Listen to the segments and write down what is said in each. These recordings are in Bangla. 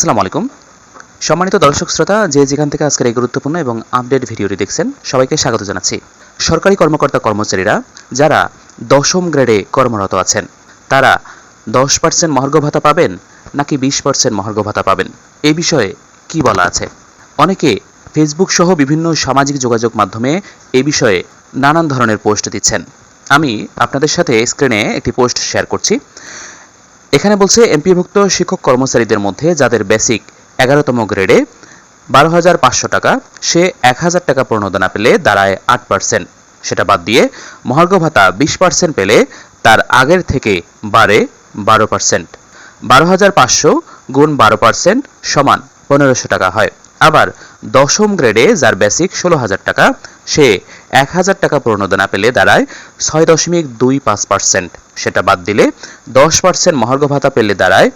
আসসালামু আলাইকুম। সম্মানিত দর্শক শ্রোতা, যে যেখান থেকে আজকের এই গুরুত্বপূর্ণ এবং আপডেট ভিডিওটি দেখছেন, সবাইকে স্বাগত জানাচ্ছি। সরকারি কর্মকর্তা কর্মচারীরা যারা দশম গ্রেডে কর্মরত আছেন, তারা দশ পার্সেন্ট মহার্ঘ ভাতা পাবেন নাকি বিশ পার্সেন্ট মহার্ঘ ভাতা পাবেন? এই বিষয়ে কি বলা আছে? অনেকে ফেসবুক সহ বিভিন্ন সামাজিক যোগাযোগ মাধ্যমে এই বিষয়ে নানান ধরনের পোস্ট দিচ্ছেন। আমি আপনাদের সাথে স্ক্রিনে একটি পোস্ট শেয়ার করছি। এখানে বলছে এমপিভুক্ত শিক্ষক কর্মচারীদের মধ্যে যাদের বেসিক এগারোতম গ্রেডে বারো টাকা, সে এক হাজার টাকা প্রণোদনা পেলে দাঁড়ায় আট পার্সেন্ট সেটা বাদ দিয়ে মহার্ঘ ভাতা বিশ পার্সেন্ট পেলে তার আগের থেকে বাড়ে বারো পার্সেন্ট বারো হাজার পাঁচশো গুণ বারো পার্সেন্ট সমান পনেরোশো টাকা হয়। আবার দশম গ্রেডে যার বেসিক ষোলো হাজার টাকা সে এক হাজার টাকা প্রণোদনা পেলে দাঁড়ায় ছয় দশমিক দুই পাঁচ পার্সেন্ট। সেটা বাদ দিলে দশ পার্সেন্ট মহার্ঘ ভাতা পেলে দাঁড়ায়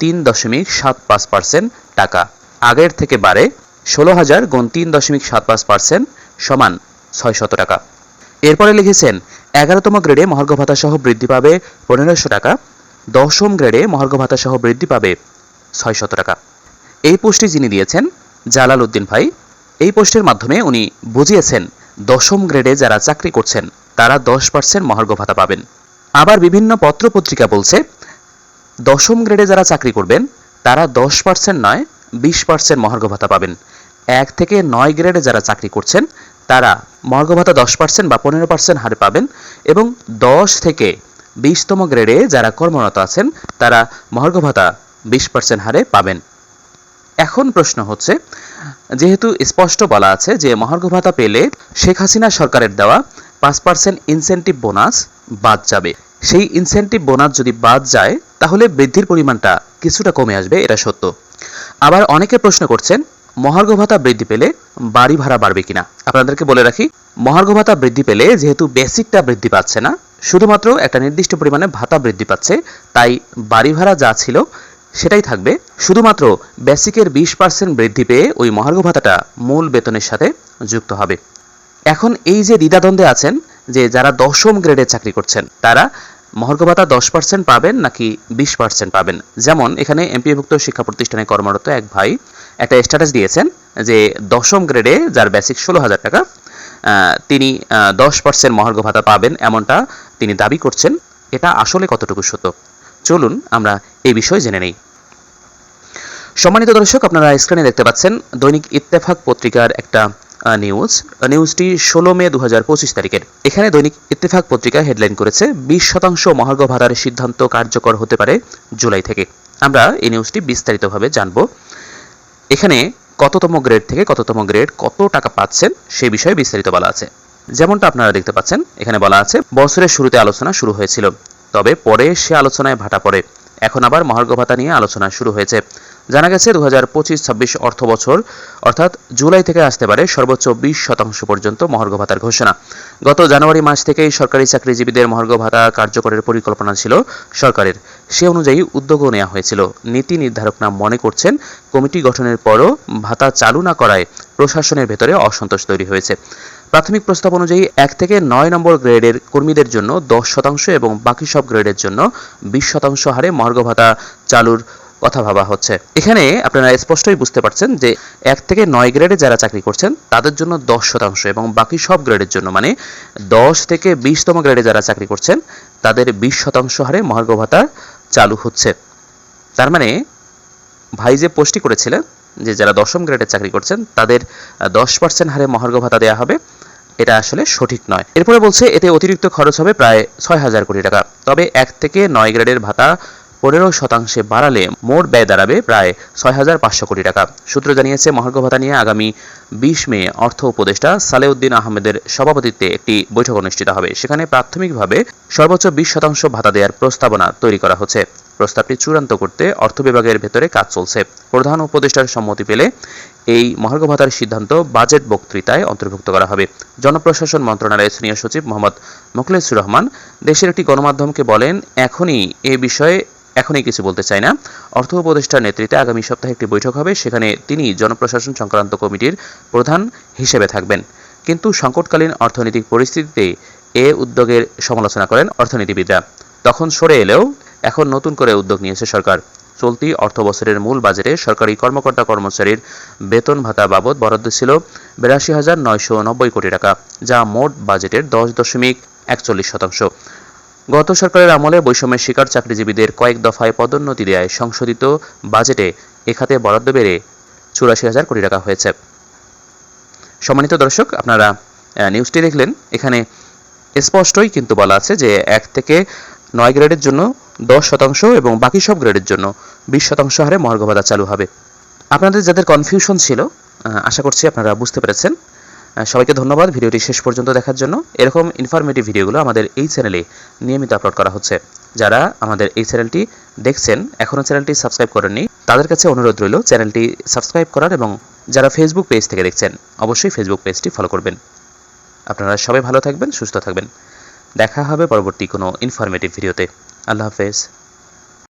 তিন দশমিক সাত পাঁচ পার্সেন্ট টাকা। আগের থেকে বাড়ে ষোলো হাজার গুণ তিন দশমিক সাত পাঁচ পার্সেন্ট সমান ছয়শত টাকা। এরপরে লিখেছেন, এগারোতম গ্রেডে মহার্ঘ ভাতা সহ বৃদ্ধি পাবে পনেরোশো টাকা, দশম গ্রেডে মহার্ঘ ভাতা সহ বৃদ্ধি পাবে ছয়শত টাকা। এই পোস্টটি যিনি দিয়েছেন, জালাল উদ্দিন ভাই এই পোস্টের মাধ্যমে উনি বুঝিয়েছেন, দশম গ্রেডে যারা চাকরি করছেন, তারা দশ পার্সেন্ট মহার্ঘ ভাতা পাবেন। আবার বিভিন্ন পত্রপত্রিকা বলছে, দশম গ্রেডে যারা চাকরি করবেন, তারা দশ পার্সেন্ট নয়, বিশ পার্সেন্ট মহার্ঘ ভাতা পাবেন। এক থেকে নয় গ্রেডে যারা চাকরি করছেন, তারা মহার্ঘ ভাতা দশ পার্সেন্ট বা পনেরো পার্সেন্ট হারে পাবেন এবং দশ থেকে বিশতম গ্রেডে যারা কর্মরত আছেন, তারা মহার্ঘ ভাতা বিশ পার্সেন্ট হারে পাবেন। এখন প্রশ্ন হচ্ছে, যেহেতু স্পষ্ট বলা আছে যে মহার্ঘ ভাতা পেলে শেখ হাসিনা সরকারের দেওয়া পাঁচ পার্সেন্ট ইনসেন্টিভ বোনাস বাদ যাবে। সেই ইনসেন্টিভ বোনাস যদি বাদ যায়, তাহলে বৃদ্ধির পরিমাণটা কিছুটা কমে আসবে, এটা সত্য। আবার অনেকে প্রশ্ন করছেন, মহার্ঘ ভাতা বৃদ্ধি পেলে বাড়ি ভাড়া বাড়বে কিনা? আপনাদেরকে বলে রাখি, মহার্ঘ ভাতা বৃদ্ধি পেলে যেহেতু বেসিকটা বৃদ্ধি পাচ্ছে না, শুধুমাত্র একটা নির্দিষ্ট পরিমাণে ভাতা বৃদ্ধি পাচ্ছে, তাই বাড়ি ভাড়া যা ছিল সেটাই থাকবে। শুধুমাত্র বেসিকের বিশ পার্সেন্ট বৃদ্ধি পেয়ে ওই মহার্ঘ ভাতাটা মূল বেতনের সাথে যুক্ত হবে। এখন এই যে দ্বিধাদ্বন্দ্বে আছেন, যে যারা দশম গ্রেডে চাকরি করছেন, তারা মহার্ঘ ভাতা দশ পার্সেন্ট পাবেন নাকি বিশ পার্সেন্ট পাবেন? যেমন এখানে এমপিভুক্ত শিক্ষা প্রতিষ্ঠানে কর্মরত এক ভাই একটা স্ট্যাটাস দিয়েছেন যে দশম গ্রেডে যার বেসিক ষোলো হাজার টাকা তিনি দশ পার্সেন্ট মহার্ঘ ভাতা পাবেন এমনটা তিনি দাবি করছেন। এটা আসলে কতটুকু সত্য? চলুন আমরা এই বিষয়ে জেনে নেই। সম্মানিত দর্শক, আপনারা স্ক্রিনে দেখতে পাচ্ছেন দৈনিক ইত্তেফাক পত্রিকার একটা নিউজ নিউজটি ষোলো মে দু তারিখের। এখানে দৈনিক ইত্তেফাক পত্রিকা হেডলাইন করেছে, বিশ শতাংশ মহার্ঘ ভাতার সিদ্ধান্ত কার্যকর হতে পারে জুলাই থেকে। আমরা এই নিউজটি বিস্তারিতভাবে জানব। এখানে কততম গ্রেড থেকে কততম গ্রেড কত টাকা পাচ্ছেন সেই বিষয়ে বিস্তারিত বলা আছে। যেমনটা আপনারা দেখতে পাচ্ছেন, এখানে বলা আছে, বছরের শুরুতে আলোচনা শুরু হয়েছিল। তবে পরে সে আলোচনায় ভাটা পড়ে। এখন আবার মহার্ঘ ভাতা নিয়ে আলোচনা শুরু হয়েছে। জানা গেছে দু হাজার পঁচিশ ছাব্বিশ অর্থ বছর অর্থাৎ জুলাই থেকে আসতে পারে সর্বোচ্চ বিশ শতাংশ পর্যন্ত মহার্ঘ ভাতার ঘোষণা। গত জানুয়ারি মাস থেকেই সরকারি চাকরিজীবীদের মহার্ঘ ভাতা কার্যকরের পরিকল্পনা ছিল সরকারের। সে অনুযায়ী উদ্যোগও নেওয়া হয়েছিল। নীতি নির্ধারকরা মনে করছেন, কমিটি গঠনের পরও ভাতা চালু না করায় প্রশাসনের ভেতরে অসন্তোষ তৈরি হয়েছে। প্রাথমিক প্রস্তাব অনুযায়ী এক থেকে নয় নম্বর গ্রেডের কর্মীদের জন্য দশ শতাংশ এবং বাকি সব গ্রেডের জন্য বিশ শতাংশ হারে মহার্ঘ ভাতা চালুর কথা ভাবা হচ্ছে। এখানে আপনারা স্পষ্টই বুঝতে পারছেন যে এক থেকে নয় গ্রেডে যারা চাকরি করছেন, তাদের জন্য দশ শতাংশ এবং বাকি সব গ্রেডের জন্য মানে দশ থেকে বিশতম গ্রেডে যারা চাকরি করছেন, তাদের বিশ শতাংশ হারে মহার্ঘ ভাতা চালু হচ্ছে। তার মানে ভাই যে পোস্টটি করেছিলেন যে যারা দশম গ্রেডে চাকরি করছেন, তাদের দশ পার্সেন্ট হারে মহার্ঘ ভাতা দেওয়া হবে। এটা আসলে সঠিক নয়। এরপরে বলছে, এতে অতিরিক্ত খরচ হবে প্রায় ছয় হাজার কোটি টাকা। তবে এক থেকে নয় গ্রেডের ভাতা পনেরো শতাংশে বাড়ালে মোট ব্যয় দাঁড়াবে প্রায় ছয় হাজার পাঁচশো কোটি টাকা। সূত্র জানিয়েছে, মহার্ঘ ভাতা নিয়ে আগামী বিশ মে অর্থ উপদেষ্টা সালেউদ্দিন আহমেদের সভাপতিত্বে একটি বৈঠক অনুষ্ঠিত হবে। সেখানে প্রাথমিকভাবে সর্বোচ্চ বিশ শতাংশ ভাতা দেওয়ার প্রস্তাবনা তৈরি করা হচ্ছে। প্রস্তাবটি চূড়ান্ত করতে অর্থ বিভাগের ভেতরে কাজ চলছে। প্রধান উপদেষ্টার সম্মতি পেলে এই মহার্ঘ ভাতার সিদ্ধান্ত বাজেট বক্তৃতায় অন্তর্ভুক্ত করা হবে। জনপ্রশাসন মন্ত্রণালয়ের সিনিয়র সচিব মোহাম্মদ মোখলেসুর রহমান দেশের একটি গণমাধ্যমকে বলেন, এখনই এ বিষয়ে এখনই কিছু বলতে চাই না। অর্থ উপদেষ্টার নেতৃত্বে আগামী সপ্তাহে একটি বৈঠক হবে, সেখানে তিনি জনপ্রশাসন সংক্রান্ত কমিটির প্রধান হিসেবে থাকবেন। কিন্তু সংকটকালীন অর্থনৈতিক পরিস্থিতিতে এ উদ্যোগের সমালোচনা করেন অর্থনীতিবিদরা। তখন সরে এলেও এখন নতুন করে উদ্যোগ নিয়েছে সরকার। চলতি অর্থ বছরের মূল বাজেটে সরকারি কর্মকর্তা কর্মচারীর বেতন ভাতা বাবদ বরাদ্দ ছিল বিরাশি হাজার নয়শো নব্বই কোটি টাকা, যা মোট বাজেটের দশ দশমিক একচল্লিশ শতাংশ। গত সরকারের আমলে বৈষম্যের শিকার চাকরিজীবীদের কয়েক দফায় পদোন্নতি দেয় সংশোধিত বাজেটে এ খাতে বরাদ্দ বেড়ে চুরাশি হাজার কোটি টাকা হয়েছে। সম্মানিত দর্শক, আপনারা নিউজটি দেখলেন। এখানে স্পষ্টই কিন্তু বলা আছে যে এক থেকে নয় গ্রেডের জন্য দশ শতাংশ এবং বাকি সব গ্রেডের জন্য বিশ শতাংশ হারে মহার্ঘ ভাতা চালু হবে। আপনাদের যাদের কনফিউশন ছিল আশা করছি আপনারা বুঝতে পেরেছেন। সবাইকে ধন্যবাদ ভিডিওটি শেষ পর্যন্ত দেখার জন্য। এরকম ইনফরমেটিভ ভিডিওগুলো আমাদের এই চ্যানেলে নিয়মিত আপলোড করা হচ্ছে। যারা আমাদের এই চ্যানেলটি দেখছেন, এখনও চ্যানেলটি সাবস্ক্রাইব করেননি, তাদের কাছে অনুরোধ রইল চ্যানেলটি সাবস্ক্রাইব করার এবং যারা ফেসবুক পেজ থেকে দেখছেন, অবশ্যই ফেসবুক পেজটি ফলো করবেন। আপনারা সবাই ভালো থাকবেন, সুস্থ থাকবেন। দেখা হবে পরবর্তী কোনো ইনফরমেটিভ ভিডিওতে আল্লাহ হাফেজ